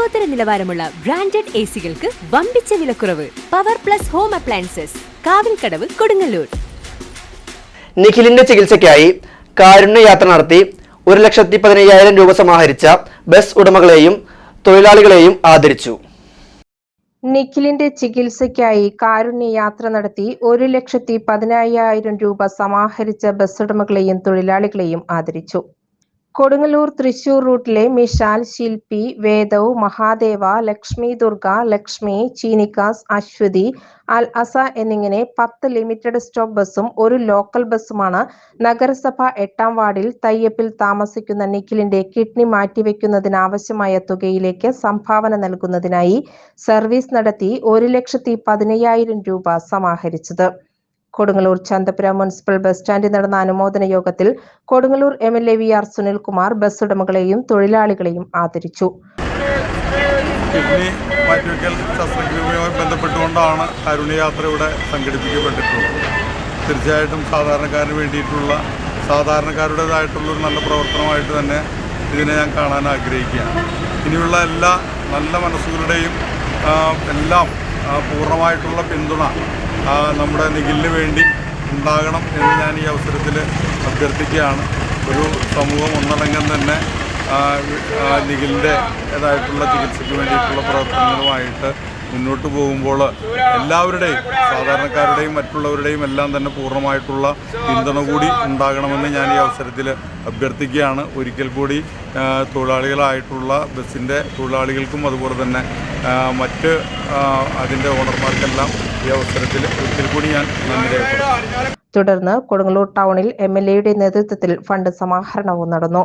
ലോകോത്തര നിലവാരമുള്ള branded A സികൾക്ക് വമ്പിച്ച വിലക്കുറവ്. Power plus home appliances Kavilkadavu Kodungallur. നിഖിലിന്റെ ചികിത്സയ്ക്കായി കാരുണ്യ യാത്ര നടത്തി ഒരു ലക്ഷത്തി പതിനയ്യായിരം രൂപ സമാഹരിച്ച ബസ് ഉടമകളെയും തൊഴിലാളികളെയും ആദരിച്ചു. നിഖിലിന്റെ ചികിത്സയ്ക്കായി കാരുണ്യ യാത്ര നടത്തി ഒരു ലക്ഷത്തി പതിനായിരം രൂപ സമാഹരിച്ച ബസ് ഉടമകളെയും തൊഴിലാളികളെയും ആദരിച്ചു. കൊടുങ്ങല്ലൂർ തൃശൂർ റൂട്ടിലെ മിഷാൽ ശില്പി വേദവ് മഹാദേവ ലക്ഷ്മി ദുർഗ ലക്ഷ്മി ചീനിക്കാസ് അശ്വതി അൽ അസ എന്നിങ്ങനെ പത്ത് ലിമിറ്റഡ് സ്റ്റോപ്പ് ബസ്സും ഒരു ലോക്കൽ ബസ്സുമാണ് നഗരസഭ എട്ടാം വാർഡിൽ തയ്യപ്പിൽ താമസിക്കുന്ന നിഖിലിന്റെ കിഡ്നി മാറ്റിവെക്കുന്നതിനാവശ്യമായ തുകയിലേക്ക് സംഭാവന നൽകുന്നതിനായി സർവീസ് നടത്തി ഒരു ലക്ഷത്തി പതിനയ്യായിരം രൂപ സമാഹരിച്ചത്. കൊടുങ്ങല്ലൂർ ചന്തപുര മുനിസിപ്പൽ ബസ് സ്റ്റാൻഡിൽ നടന്ന അനുമോദന യോഗത്തിൽ Kodungallur M L A V R Sunilkumar bus ഉടമകളെയും തൊഴിലാളികളെയും ആദരിച്ചു. ബന്ധപ്പെട്ടുകൊണ്ടാണ് കരുണയാത്ര ഇവിടെ സംഘടിപ്പിക്കപ്പെട്ടിട്ടുള്ളത്. തീർച്ചയായിട്ടും സാധാരണക്കാരന് വേണ്ടിയിട്ടുള്ള സാധാരണക്കാരുടേതായിട്ടുള്ള ഒരു നല്ല പ്രവർത്തനമായിട്ട് തന്നെ ഇതിനെ ഞാൻ കാണാൻ ആഗ്രഹിക്കുകയാണ്. ഇനിയുള്ള എല്ലാ നല്ല മനസ്സുകളുടെയും എല്ലാം പൂർണമായിട്ടുള്ള പിന്തുണ നമ്മുടെ നിഖിലിന് വേണ്ടി ഉണ്ടാകണം എന്ന് ഞാൻ ഈ അവസരത്തിൽ അഭ്യർത്ഥിക്കുകയാണ്. ഒരു സമൂഹം ഒന്നടങ്കം തന്നെ നിഖിലിന്റെ ഏതായിട്ടുള്ള ചികിത്സയ്ക്ക് വേണ്ടിയിട്ടുള്ള പ്രവർത്തനങ്ങളുമായിട്ട് മുന്നോട്ട് പോകുമ്പോൾ എല്ലാവരുടെയും സാധാരണക്കാരുടെയും മറ്റുള്ളവരുടെയും എല്ലാം തന്നെ പൂർണമായിട്ടുള്ള പിന്തുണ കൂടി ഉണ്ടാകണമെന്ന് ഞാൻ ഈ അവസരത്തിൽ അഭ്യർത്ഥിക്കുകയാണ്. ഒരിക്കൽ കൂടി തൊഴിലാളികളായിട്ടുള്ള ബസ്സിന്റെ തൊഴിലാളികൾക്കും അതുപോലെ തന്നെ മറ്റ് അതിന്റെ ഓണർമാർക്കെല്ലാം ഈ അവസരത്തിൽ ഒരിക്കൽ കൂടി ഞാൻ നന്ദി തുടർന്ന് കൊടുങ്ങല്ലൂർ ടൗണിൽ എം എൽ എയുടെ നേതൃത്വത്തിൽ ഫണ്ട് സമാഹരണവും നടന്നു.